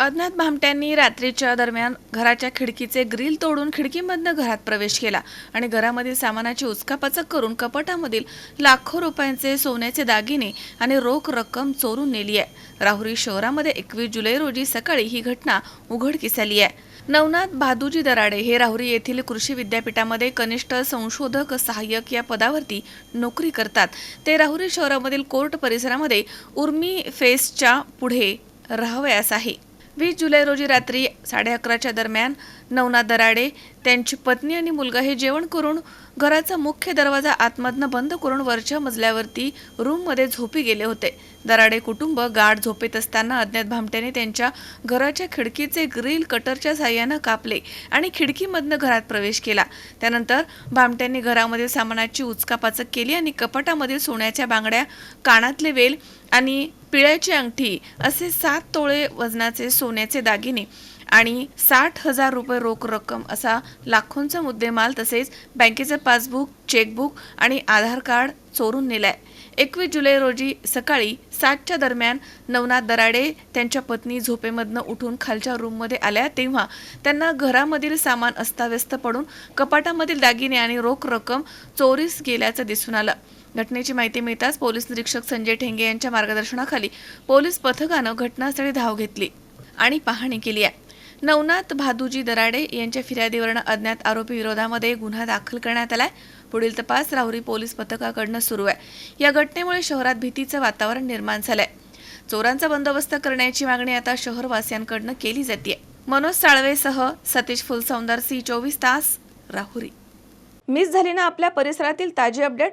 अज्ञात भामट्यांनी रात्रीच्या दरम्यान घराच्या खिडकीचे ग्रिल तोडून खिडकीमधनं घरात प्रवेश केला आणि घरामधील सामानाची उचकापाचक करून कपाटामधील लाखो रुपयांचे सोन्याचे दागिने आणि रोख रक्कम चोरून नेली आहे. राहुरी शहरामध्ये एकवीस जुलै रोजी सकाळी ही घटना उघडकीस आली आहे. नवनाथ भादुजी दराडे हे राहुरी येथील कृषी विद्यापीठामध्ये कनिष्ठ संशोधक सहाय्यक या पदावरती नोकरी करतात. ते राहुरी शहरामधील कोर्ट परिसरामध्ये उर्मी फेसच्या पुढे राहावयास आहे. वीस जुलै रोजी रात्री साडे अकराच्या दरम्यान नवना दराडे त्यांची पत्नी आणि मुलगा हे जेवण करून घराचा मुख्य दरवाजा आतमधनं बंद करून वरच्या मजल्यावरती रूममध्ये झोपी गेले होते. दराडे कुटुंब गाढ झोपेत असताना अज्ञात भामट्याने त्यांच्या घराच्या खिडकीचे ग्रिल कटरच्या साह्यानं कापले आणि खिडकीमधनं घरात प्रवेश केला. त्यानंतर भामट्यांनी घरामधील सामानाची उचकापाचक केली आणि कपाटामधील सोन्याच्या बांगड्या कानातले वेल आणि पिळ्याची अंगठी असे सात तोळे वजनाचे सोन्याचे दागिने आणि साठ हजार रुपये रोख रक्कम असा लाखोंचा मुद्देमाल तसेच बँकेचं पासबुक चेकबुक आणि आधार कार्ड चोरून नेलाय. एकवीस जुलै रोजी सकाळी सातच्या दरम्यान नवनाथ दराडे त्यांच्या पत्नी झोपेमधनं उठून खालच्या रूममध्ये आल्या तेव्हा त्यांना घरामधील सामान अस्ताव्यस्त पडून कपाटामधील दागिने आणि रोख रक्कम चोरीस गेल्याचं दिसून आलं. घटनेची माहिती मिळताच पोलीस निरीक्षक संजय ठेंगे यांच्या मार्गदर्शनाखाली पोलीस पथकानं घटनास्थळी धाव घेतली आणि पाहणी केली आहे. नवनाथ भादुजी दराडे यांच्या फिर्यादीवरनं अज्ञात आरोपी विरोधामध्ये गुन्हा दाखल करण्यात आलाय. पुढील तपास राहुरी पोलीस पथकाकडनं सुरू आहे. या घटनेमुळे शहरात भीतीचं वातावरण निर्माण झालंय. चोरांचा बंदोबस्त करण्याची मागणी आता शहरवासियांकडनं केली जाते मनोज साळवेसह सतीश फुलसौंदर सी चोवीस तास राहुरी. मिस झाली ना आपल्या परिसरातील ताजी अपडेट?